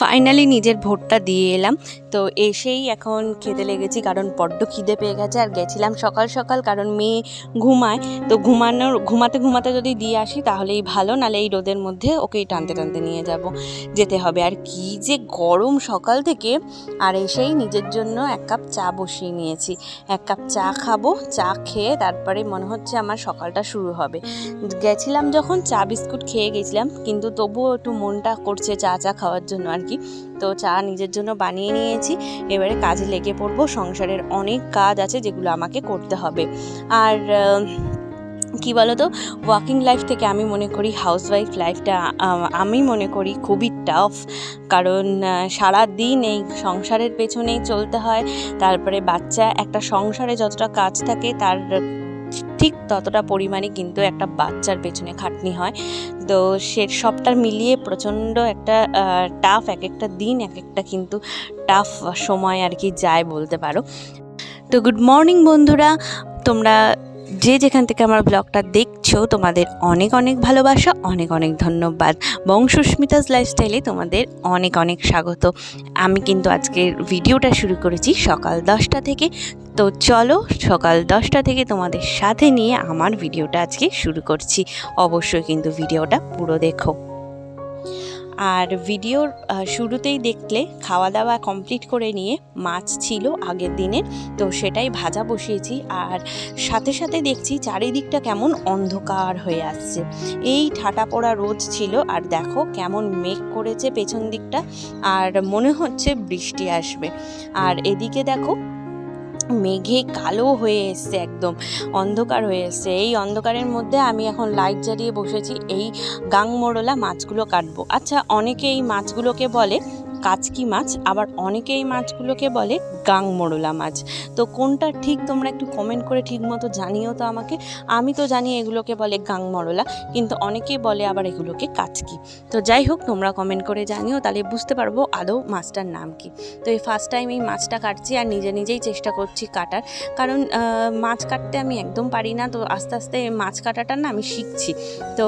Finally নিজের ভোটটা দিয়ে এলাম। তো এসেই এখন খেতে লেগেছি কারণ বড্ড খিদে পেয়ে গেছে আর গেছিলাম সকাল সকাল কারণ মেয়ে ঘুমায়। তো ঘুমানোর, ঘুমাতে ঘুমাতে যদি দিয়ে আসি তাহলেই ভালো, নালে এই রোদের মধ্যে ওকেই টানতে টানতে নিয়ে যাব। যেতে হবে। আর কি যে গরম সকাল থেকে, আর এসেই নিজের জন্য এক কাপ চা বসিয়ে নিয়েছি। এক কাপ চা খাব, চা খেয়ে তারপরে মনে হচ্ছে আমার সকালটা শুরু হবে। গেছিলাম যখন চা বিস্কুট খেয়ে গেছিলাম, কিন্তু তবুও একটু মনটা করছে চা চা খাওয়ার জন্য আর কি। তো চা নিজের জন্য বানিয়ে নিয়েছি। এবারে কাজে লেগে পড়ব। সংসারের অনেক কাজ আছে যেগুলো আমাকে করতে হবে। আর কি বলতো? ওয়ার্কিং লাইফ থেকে আমি মনে করি হাউসওয়াইফ লাইফটা আমি মনে করি খুবই টাফ কারণ সারা দিন এই সংসারের পেছনেই চলতে হয়। তারপরে বাচ্চা একটা সংসারে যতটা কাজ থাকে তার ঠিক ততটা পরিমাণে কিন্তু একটা বাচ্চার পেছনে খাটনি হয়। তো সে সবটা মিলিয়ে প্রচণ্ড একটা টাফ এক একটা দিন, এক একটা কিন্তু টাফ সময় আর কি যায় বলতে পারো। তো গুড মর্নিং বন্ধুরা, তোমরা যে যেখান থেকে আমার ব্লগটা দেখছ, তোমাদের অনেক অনেক ভালোবাসা, অনেক অনেক ধন্যবাদ। বংশস্মিতাস লাইফস্টাইলে তোমাদের অনেক অনেক স্বাগত। আমি কিন্তু আজকের ভিডিওটা শুরু করেছি সকাল দশটা থেকে তো চলো সকাল দশটা থেকে তোমাদের সাথে নিয়ে আমার ভিডিওটা আজকে শুরু করছি। অবশ্যই কিন্তু ভিডিওটা পুরো দেখো। আর ভিডিওর শুরুতেই দেখলে খাওয়া দাওয়া কমপ্লিট করে নিয়ে মাছ ছিল আগের দিনের, তো সেটাই ভাজা বসিয়েছি। আর সাথে সাথে দেখছি চারিদিকটা কেমন অন্ধকার হয়ে আসছে। এই ঠাটা পড়া রোদ ছিল, আর দেখো কেমন মেঘ করেছে পেছন দিকটা, আর মনে হচ্ছে বৃষ্টি আসবে। আর এদিকে দেখো মেঘে কালো হয়ে এসছে একদম, অন্ধকার হয়ে এসছে। এই অন্ধকারের মধ্যে আমি এখন লাইট জ্বালিয়ে বসেছি, এই গাংমরলা মাছগুলো কাটবো। আচ্ছা অনেকে এই মাছগুলোকে বলে কাচকি মাছ, আবার অনেকে এই মাছগুলোকে বলে গাং মোড়লা মাছ। তো কোনটা ঠিক তোমরা একটু কমেন্ট করে ঠিক মতো জানিও তো আমাকে। আমি তো জানি এগুলোকে বলে গাং মরলা কিন্তু অনেকেই বলে আবার এগুলোকে কাচকি। তো যাই হোক, তোমরা কমেন্ট করে জানিও, তাহলে বুঝতে পারব আদৌ মাছটার নাম কি। তো এই ফার্স্ট টাইম এই মাছটা কাটছি আর নিজে নিজেই চেষ্টা করছি কাটার। কারণ মাছ কাটতে আমি একদম পারি না, তো আস্তে আস্তে মাছ কাটাটা না আমি শিখছি। তো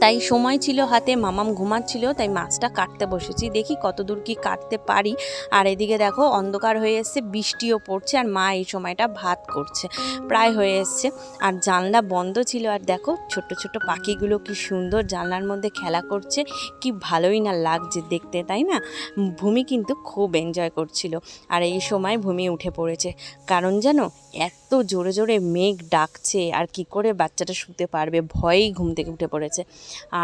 তাই সময় ছিল হাতে, মামাম ঘুমাচ্ছিল, তাই মাছটা কাটতে বসেছি। দেখি কত দূর কি কাটতে পারি। আর এদিকে দেখো অন্ধকার হয়ে এসছে, বৃষ্টিও পড়ছে, আর মা এই সময়টা ভাত করছে। প্রায় হয়ে এসছে। আর জানলা বন্ধ ছিল, আর দেখো ছোট ছোট পাখিগুলো কি সুন্দর জানলার মধ্যে খেলা করছে। কি ভালোই না লাগছে দেখতে, তাই না? ভূমি কিন্তু খুব এনজয় করছিল। আর এই সময় ভূমি উঠে পড়েছে। কারণ জানো, এত জোরে জোরে মেঘ ডাকছে, আর কি করে বাচ্চাটা শুতে পারবে? ভয়েই ঘুম থেকে উঠে পড়েছে।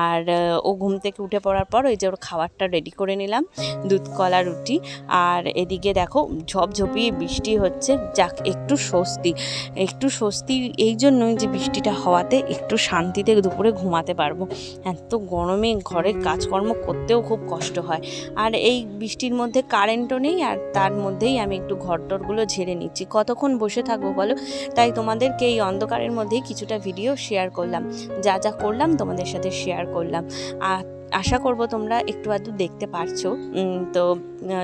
আর ও ঘুম থেকে উঠে পড়ার পর ওই যে ওর খাবারটা রেডি করে নিলাম, দুধ, কলা, রুটি। আর এদিকে দেখো ঝপঝপিয়ে বৃষ্টি হচ্ছে, যাক একটু স্বস্তি। একটু স্বস্তি এই জন্যই যে বৃষ্টিটা হওয়াতে একটু শান্তিতে দুপুরে ঘুমাতে পারব। এত গরমে ঘরের কাজকর্ম করতেও খুব কষ্ট হয়। আর এই বৃষ্টির মধ্যে কারেন্টও নেই, আর তার মধ্যেই আমি একটু ঘরটরগুলো ঝেড়ে নিচ্ছি। কতক্ষণ বসে থাকব বলো? তাই তোমাদেরকে এই অন্ধকারের মধ্যেই কিছুটা ভিডিও শেয়ার করলাম। যা যা করলাম তোমাদের সাথে শেয়ার করলাম। আর আশা করব তোমরা একটু আধটু দেখতে পারছ। তো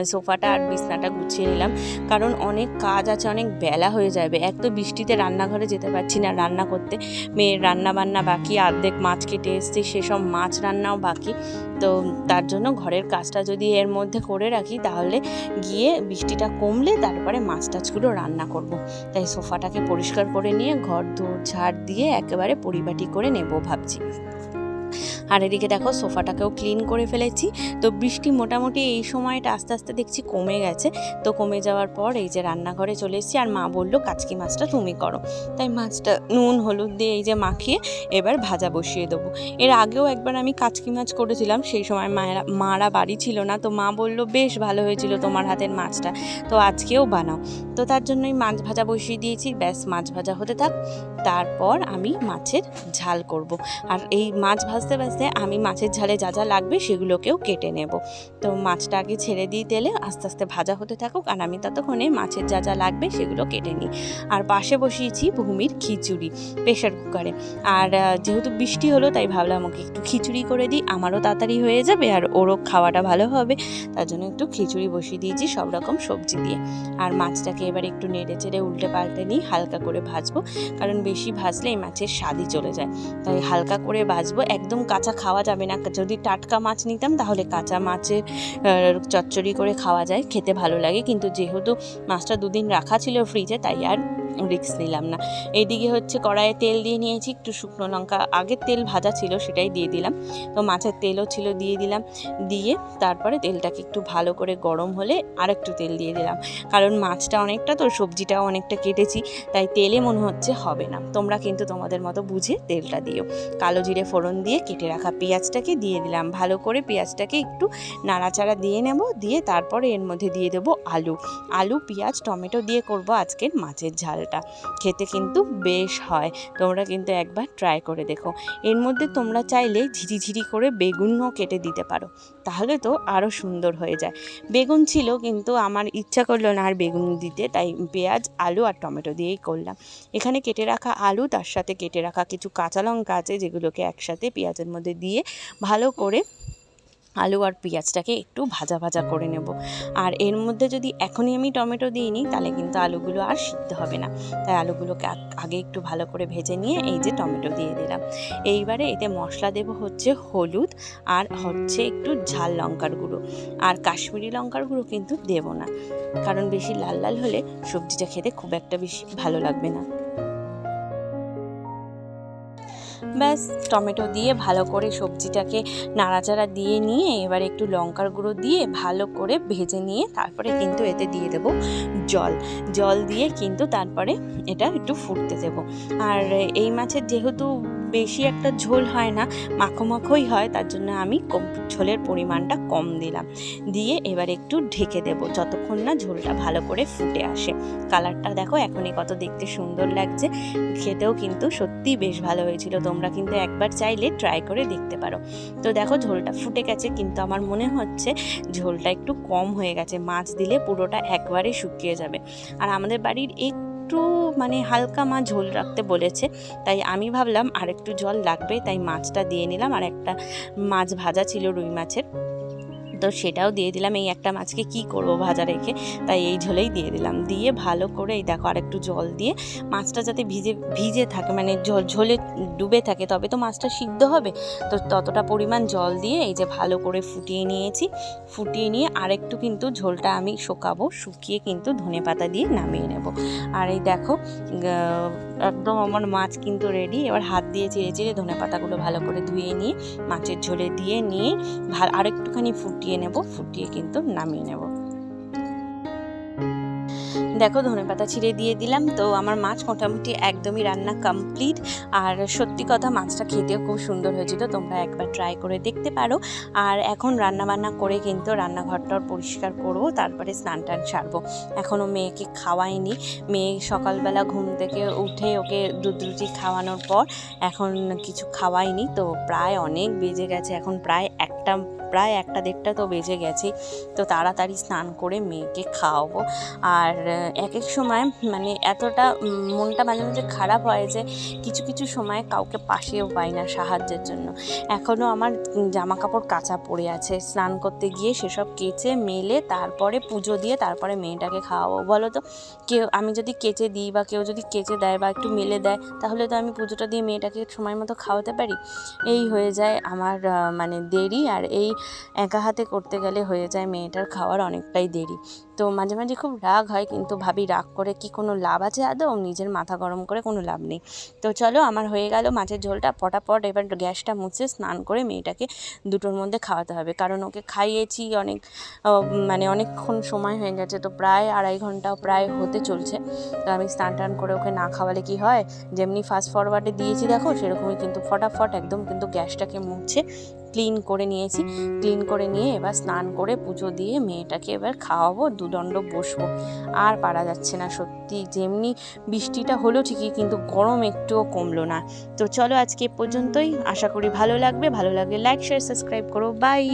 সোফাটা আর বিছনাটা গুছিয়ে নিলাম। কারণ অনেক কাজ আছে, অনেক বেলা হয়ে যাবে। এক তো বৃষ্টিতে রান্নাঘরে যেতে পারছি না রান্না করতে। মেয়ের রান্না বান্না বাকি, অর্ধেক মাছ কেটে এসছে, সেসব মাছ রান্নাও বাকি। তো, তার জন্য ঘরের কাজটা যদি এর মধ্যে করে রাখি, তাহলে গিয়ে বৃষ্টিটা কমলে তারপরে মাছ টাছগুলো রান্না করব। তাই সোফাটাকে পরিষ্কার করে নিয়ে ঘর দৌড় ঝাড় দিয়ে একেবারে পরিপাটি করে নেব ভাবছি। আর এদিকে দেখো সোফাটাকেও ক্লিন করে ফেলেছি। তো বৃষ্টি মোটামুটি এই সময়টা আস্তে আস্তে দেখছি কমে গেছে। তো কমে যাওয়ার পর এই যে রান্নাঘরে চলে এসেছি আর মা বলল, কাচকি মাছটা তুমি করো। তাই মাছটা নুন, হলুদ দিয়ে এই যে মাখিয়ে এবার ভাজা বসিয়ে দেবো। এর আগেও একবার আমি কাচকি মাছ করেছিলাম, সেই সময় মায়েরা, মারা বাড়ি ছিল না। তো মা বলল, বেশ ভালো হয়েছিল তোমার হাতের মাছটা। তো আজকেও বানাও। তো তার জন্যই মাছ ভাজা বসিয়ে দিয়েছি। ব্যাস, মাছ ভাজা হতে থাক। তারপর আমি মাছের ঝাল করব। আর এই মাছ ভাজতে ভাজতে আমি মাছের ঝালে যা যা লাগবে সেগুলোকেও কেটে নেব। তো মাছটা আগে ছেড়ে দিই তেলে আস্তে আস্তে ভাজা হতে থাকুক আর আমি ততক্ষণে মাছের যা যা লাগবে সেগুলো কেটে নিই। আর পাশে বসিয়েছি ভূমির খিচুড়ি প্রেশার কুকারে। আর যেহেতু বৃষ্টি হলো তাই ভাবলাম ওকে একটু খিচুড়ি করে দিই। আমারও তাড়াতাড়ি হয়ে যাবে আর ওরও খাওয়াটা ভালো হবে। তার জন্য একটু খিচুড়ি বসিয়ে দিয়েছি সব রকম সবজি দিয়ে। আর মাছটাকে এবার একটু নেড়ে চেড়ে উল্টে পাল্টে নিই, হালকা করে ভাজবো। কারণ বেশি ভাজলে এই মাছের স্বাদই চলে যায়। তাই হালকা করে ভাজবো, একদম কাঁচা কাঁচা খাওয়া যাবে না। যদি টাটকা মাছ নিতাম তাহলে কাঁচা মাছের চচ্চড়ি করে খাওয়া যায়, খেতে ভালো লাগে। কিন্তু যেহেতু মাছটা দুদিন রাখা ছিল ফ্রিজে তাই আর রিক্স নিলাম না। এইদিকে হচ্ছে কড়াইয়ে তেল দিয়ে নিয়েছি, একটু শুকনো লঙ্কা। আগের তেল ভাজা ছিল সেটাই দিয়ে দিলাম। তো মাছের তেলও ছিল দিয়ে দিলাম। দিয়ে তারপরে তেলটাকে একটু ভালো করে গরম হলে আর একটু তেল দিয়ে দিলাম। কারণ মাছটা অনেকটা, তো সবজিটাও অনেকটা কেটেছি, তাই তেলে মনে হচ্ছে হবে না। তোমরা কিন্তু তোমাদের মতো বুঝে তেলটা দিও। কালো জিরে ফোড়ন দিয়ে কেটে রাখা পেঁয়াজটাকে দিয়ে দিলাম। ভালো করে পেঁয়াজটাকে একটু নাড়াচাড়া দিয়ে নেব, দিয়ে তারপরে এর মধ্যে দিয়ে দেবো আলু। আলু, পেঁয়াজ, টমেটো দিয়ে করব আজকের মাছের ঝালটা। খেতে কিন্তু বেশ হয়। তোমরা কিন্তু একবার ট্রাই করে দেখো। এর মধ্যে তোমরা চাইলে ঝিরিঝিরি করে বেগুনও কেটে দিতে পারো। তাহলে তো আরও সুন্দর হয়ে যায়। বেগুন ছিল কিন্তু আমার ইচ্ছা করল না আর বেগুন দিতে, তাই পেঁয়াজ, আলু আর টমেটো দিয়েই করলাম। এখানে কেটে রাখা আলু, তার সাথে কেটে রাখা কিছু কাঁচা লঙ্কা আছে, যেগুলোকে একসাথে পেঁয়াজের মধ্যে দিয়ে ভালো করে আলু আর পেঁয়াজটাকে একটু ভাজা ভাজা করে নেব। আর এর মধ্যে যদি এখনই আমি টমেটো দিই নিই তাহলে কিন্তু আলুগুলো আর সিদ্ধ হবে না। তাই আলুগুলোকে আগে একটু ভালো করে ভেজে নিয়ে এই যে টমেটো দিয়ে দিলাম। এইবারে এতে মশলা দেব হচ্ছে হলুদ আর হচ্ছে একটু ঝাল লঙ্কার গুঁড়ো। আর কাশ্মীরি লঙ্কার গুঁড়ো কিন্তু দেব না। কারণ বেশি লাল লাল হলে সবজিটা খেতে খুব একটা বেশি ভালো লাগবে না। ব্যাস, টমেটো দিয়ে ভালো করে সবজিটাকে নাড়াচাড়া দিয়ে নিয়ে এবার একটু লঙ্কার গুঁড়ো দিয়ে ভালো করে ভেজে নিয়ে তারপরে কিন্তু এতে দিয়ে দেব জল। জল দিয়ে কিন্তু তারপরে এটা একটু ফুটতে দেব। আর এই মাছের যেহেতু বেশি একটা ঝোল হয় না মাখো মাখোই হয়, তার জন্য আমি কম, ঝোলের পরিমাণটা কম দিলাম। দিয়ে এবার একটু ঢেকে দেব, যতক্ষণ না ঝোলটা ভালো করে ফুটে আসে। কালারটা দেখো, এখনই কত দেখতে সুন্দর লাগছে। খেতেও কিন্তু সত্যিই বেশ ভালো হয়েছিল, তোমরা কিন্তু একবার চাইলে ট্রাই করে দেখতে পারো। তো দেখো, ঝোলটা ফুটে গেছে, কিন্তু আমার মনে হচ্ছে ঝোলটা একটু কম হয়ে গেছে, মাছ দিলে পুরোটা একবারে শুকিয়ে যাবে। আর আমাদের বাড়ির একটু মানে হালকা মা ঝোল রাখতে বলেছে। তাই আমি ভাবলাম আর একটু জল লাগবে, তাই মাছটা দিয়ে নিলাম। আর একটা মাছ ভাজা ছিল রুই মাছের। তো সেটাও দিয়ে দিলাম। এই একটা মাছকে কি করব ভাজা রেখে? তাই এই ঝোলেই দিয়ে দিলাম। দিয়ে ভালো করে এই দেখো আরেকটু জল দিয়ে মাছটা যাতে ভিজে ভিজে থাকে মানে ঝোল ডুবে থাকে, তবে তো মাছটা সিদ্ধ হবে। তো ততটা পরিমাণ জল দিয়ে এই যে ভালো করে ফুটিয়ে নিয়েছি। ফুটিয়ে নিয়ে আরেকটু কিন্তু ঝোলটা আমি শোকাবো, শুকিয়ে কিন্তু ধনে পাতা দিয়ে নামিয়ে নেব। আর এই দেখো একদম আমার মাছ কিন্তু রেডি এবার হাত দিয়ে চিড়ে চিড়ে ধনে পাতাগুলো ভালো করে ধুয়ে নিয়ে, মাছের ঝোলে দিয়ে নিয়ে ভালো আরেকটুখানি ফুটিয়ে নেব। ফুটিয়ে কিন্তু নামিয়ে নেব। দেখো ধনেপাতা ছিঁড়ে দিয়ে দিলাম। তো আমার মাছ মোটামুটি একদমই রান্না কমপ্লিট আর সত্যি কথা, মাছটা খেতেও খুব সুন্দর হয়েছিল। তোমরা একবার ট্রাই করে দেখতে পারো। আর এখন রান্না বান্না করে কিন্তু রান্নাঘরটাও পরিষ্কার করব, তারপরে স্নান টান সারবো। এখনও মেয়েকে খাওয়াইনি। মেয়ে সকালবেলা ঘুম থেকে উঠে ওকে দুধ রুটি খাওয়ানোর পর এখন কিছু খাওয়াইনি। তো প্রায় অনেক বেজে গেছে। এখন প্রায় একটা প্রায় একটা দেড়টা তো বেজে গেছে, তো তাড়াতাড়ি স্নান করে মেয়েকে খাওয়াবো। আর এক এক সময় মানে এতটা মনটা মাঝে মাঝে খারাপ হয় যে কিছু কিছু সময় কাউকে পাশেও পাই না সাহায্যের জন্য। এখনও আমার জামা কাপড় কাঁচা পড়ে আছে। স্নান করতে গিয়ে সেসব কেচে, মেলে, তারপরে পুজো দিয়ে তারপরে মেয়েটাকে খাওয়াবো। বলো তো কেউ, আমি যদি কেচে দিই বা কেউ যদি কেচে দেয় বা একটু মেলে দেয়, তাহলে তো আমি পুজোটা দিয়ে মেয়েটাকে সময় মতো খাওয়াতে পারি। এই হয়ে যায় আমার মানে দেরি। আর এই একা হাতে করতে গেলে হয়ে যায় মেয়েটার খাওয়ার অনেকটাই দেরি। তো মাঝে মাঝে খুব রাগ হয় কিন্তু ভাবি রাগ করে কি কোনো লাভ আছে আদৌ? নিজের মাথা গরম করে কোনো লাভ নেই। তো চলো আমার হয়ে গেল মাছের ঝোলটা, পটাপট এবার গ্যাসটা মুছে স্নান করে মেয়েটাকে দুটোর মধ্যে খাওয়াতে হবে। কারণ ওকে খাইয়েছি অনেক মানে অনেকক্ষণ সময় হয়ে গেছে, তো প্রায় আড়াই ঘণ্টা প্রায় হতে চলছে। তো আমি স্নান টান করে ওকে না খাওয়ালে কি হয়? যেমনি ফাস্ট ফরওয়ার্ডে দিয়েছি দেখো, সেরকমই কিন্তু ফটাফট একদম কিন্তু গ্যাসটাকে মুছে ক্লিন করে নিয়েছি। ক্লিন করে নিয়ে এবার স্নান করে পুজো দিয়ে মেয়েটাকে এবার খাওয়াবো, দুদণ্ড বসবো। আর পারা যাচ্ছে না সত্যি। যেমনি বৃষ্টিটা হলো ঠিকই, কিন্তু গরম একটুও কমলো না। তো চলো আজকে পর্যন্তই। আশা করি ভালো লাগবে। ভালো লাগলে লাইক শেয়ার সাবস্ক্রাইব করো। বাই